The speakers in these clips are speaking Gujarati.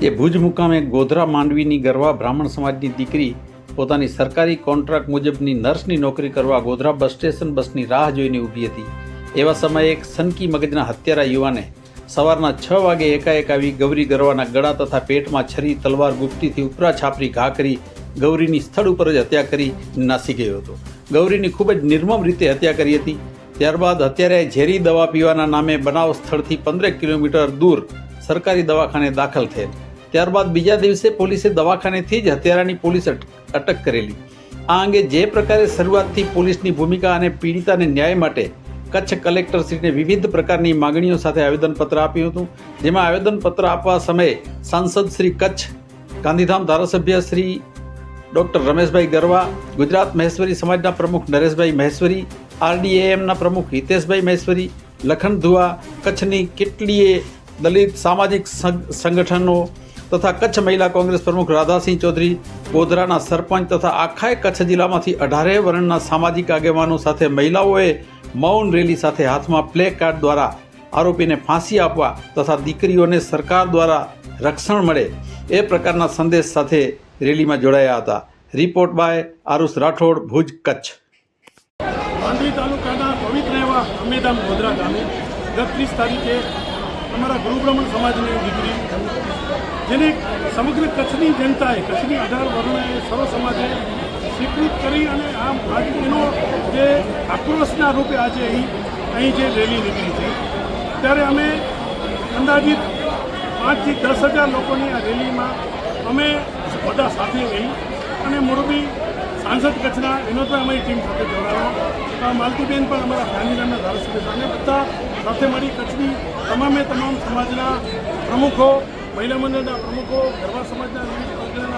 આજે ભુજ મુકામે ગોધરા માંડવીની ગરવા બ્રાહ્મણ સમાજની દીકરી પોતાની સરકારી કોન્ટ્રાક્ટ મુજબની નર્સની નોકરી કરવા ગોધરા બસ સ્ટેશન બસની રાહ જોઈને ઊભી હતી. એવા સમયે એક સનકી મગજના હત્યારા યુવાને સવારના છ વાગે એકાએક આવી ગૌરી ગરવાના ગળા તથા પેટમાં છરી, તલવાર ગુપ્તીથી ઉપરા છાપરી ઘા કરી ગૌરીની સ્થળ ઉપર જ હત્યા કરી નાસી ગયો હતો. ગૌરીની ખૂબ જ નિર્મમ રીતે હત્યા કરી હતી. ત્યારબાદ અત્યારે ઝેરી દવા પીવાના નામે બનાવ સ્થળથી પંદરેક કિલોમીટર દૂર સરકારી દવાખાને દાખલ થયેલ. ત્યારબાદ બીજા દિવસે પોલીસે દવાખાનેથી જ હત્યારાની પોલીસ અટક કરેલી. આ અંગે જે પ્રકારે શરૂઆતથી પોલીસની ભૂમિકા અને પીડિતાને ન્યાય માટે કચ્છ કલેક્ટરશ્રીને વિવિધ પ્રકારની માગણીઓ સાથે આવેદનપત્ર આપ્યું હતું, જેમાં આવેદનપત્ર આપવા સમયે સાંસદ શ્રી કચ્છ, ગાંધીધામ ધારાસભ્ય શ્રી ડૉક્ટર રમેશભાઈ ગરવા, ગુજરાત મહેશ્વરી સમાજના પ્રમુખ નરેશભાઈ મહેશ્વરી, આરડીએએમના પ્રમુખ હિતેશભાઈ મહેશ્વરી લખનધુઆ કચ્છની કેટલીય દલિત સામાજિક સંગઠનો તથા કચ્છ મહિલા કોંગ્રેસ પ્રમુખ રાધાસિંહ ચૌધરી ગોધરાના સરપંચ તથા આખાય કચ્છ જિલ્લામાંથી અઢારે વર્ણના સામાજિક આગેવાનો સાથે મહિલાઓએ મૌન રેલી સાથે હાથમાં પ્લે કાર્ડ દ્વારા આરોપીને ફાંસી આપવા તથા દીકરીઓને સરકાર દ્વારા રક્ષણ મળે એ પ્રકારના સંદેશ સાથે રેલીમાં જોડાયા હતા. Report by Aarush Rathod, Bhuj, Kutch. Mandvi તાલુકાના પવિત્ર એવા અમેધામ ગોધરા ગામે ગત ત્રીસ તારીખે અમારા ગુરુબ્રહ્મણ સમાજની દીકરી જેને સમગ્ર કચ્છની જનતાએ, કચ્છની અઢાર વર્ણએ સર્વ સમાજે સ્વીકૃત કરી અને આજે એનો જે આક્રોશના રૂપે આજે અહીં અહીં જે રેલી નીકળી છે. ત્યારે અમે અંદાજિત પાંચથી દસ હજાર લોકોની આ રેલીમાં અમે બધા સાથે રહી અને મોરબી સાંસદ કચ્છના એનો પણ અમારી ટીમ સાથે જોડાયો. માલતીબેન પણ અમારા ગાંધીનગરના ધારાસભ્ય સાથે બધા સાથે મળી કચ્છની તમામે તમામ સમાજના પ્રમુખો, મહિલા મંડળના પ્રમુખો, ગરબા સમાજના વિવિધ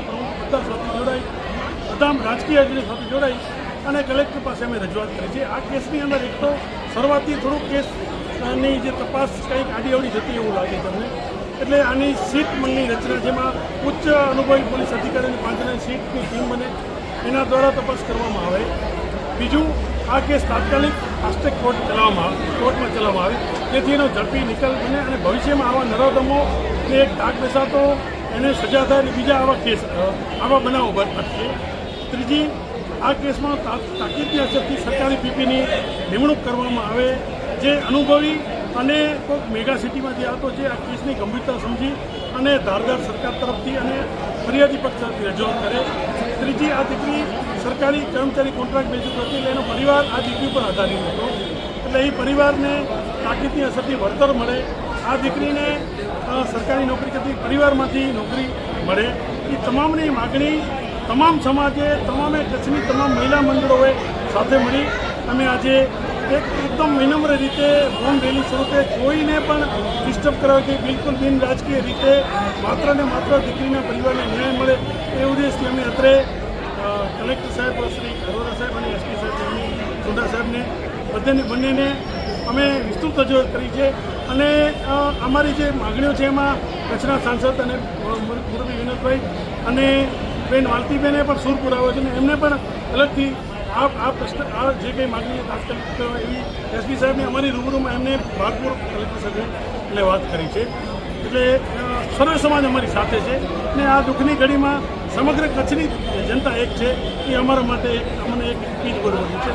પ્રમુખો બધા સાથે જોડાઈ બધા રાજકીય અગ્રણી સાથે જોડાઈ અને કલેક્ટર પાસે અમે રજૂઆત કરી છે. આ કેસની અંદર એક તો શરૂઆતથી થોડુંક કેસની જે તપાસ કંઈક આડીઅવડી જતી એવું લાગે તમને. એટલે આની સીટ મનની રચના જેમાં ઉચ્ચ અનુભવી પોલીસ અધિકારીની જણા સીટની ટીમ બને, એના દ્વારા તપાસ કરવામાં આવે. બીજું આ કેસ તાત્કાલિક ફાસ્ટેગ કોર્ટ ચલાવવામાં આવે કોર્ટમાં ચલાવવામાં આવે. જેથી એનો ઝડપી નિકાલ બને અને ભવિષ્યમાં આવા નરોદમો કે એક ડાક બેસાતો એને સજા થાય બીજા આવા કેસ આવા બનાવો અટકે ત્રીજી, આ કેસમાં તાકીદની અસરથી સરકારી પીપીની નિમણૂક કરવામાં આવે, જે અનુભવી અને કોઈક મેગા સિટીમાંથી આવતો જે આ કેસની ગંભીરતા સમજી અને ધારદાર સરકાર તરફથી અને ફરિયાદી પક્ષ તરફથી રજૂઆત કરે ત્રીજી આ દીકરી સરકારી કર્મચારી કોન્ટ્રાક્ટ બેઝ ઉપર હતી એટલે એનો પરિવાર આ દીકરી પર આધારિત હતો. એટલે એ પરિવારને તાકીદની અસરથી વળતર મળે. આ દીકરીને સરકારી નોકરી કરતી પરિવારમાંથી નોકરી મળે. એ તમામની માગણી તમામ સમાજે, તમામે કચ્છની તમામ મહિલા મંડળોએ સાથે મળી. અમે આજે એક એકદમ વિનમ્ર રીતે હોમ રેલી સ્વરૂપે કોઈને પણ ડિસ્ટર્બ કરાવે કે બિલકુલ બિન રાજકીય રીતે માત્ર ને માત્ર દીકરીના પરિવારને ન્યાય મળે એ અમે અત્રે કલેક્ટર સાહેબ, શ્રી અરોરા સાહેબ અને એસપી સાહેબ એમની ચુંડા સાહેબને, બધાને, બંનેને અમે વિસ્તૃત રજૂઆત કરી છે અને અમારી જે માગણીઓ છે એમાં કચ્છના સાંસદ અને મુર- મુરબી વિનોદભાઈ અને બેન વાલતીબેને પણ સૂર પુરાવ્યો છે અને એમને પણ અલગથી આ આ પ્રશ્ન, આ જે કંઈ માગણી તાત્કાલિક એવી એસપી સાહેબને અમારી રૂબરૂમાં એમને ભાગપૂર્વક કલેક્ટર સાહેબે એટલે વાત કરી છે. એટલે સર્વે સમાજ અમારી સાથે છે ને આ દુઃખની ઘડીમાં સમગ્ર કચ્છની જનતા એક છે એ અમારા માટે અમને એક પીઠ બરોબર છે.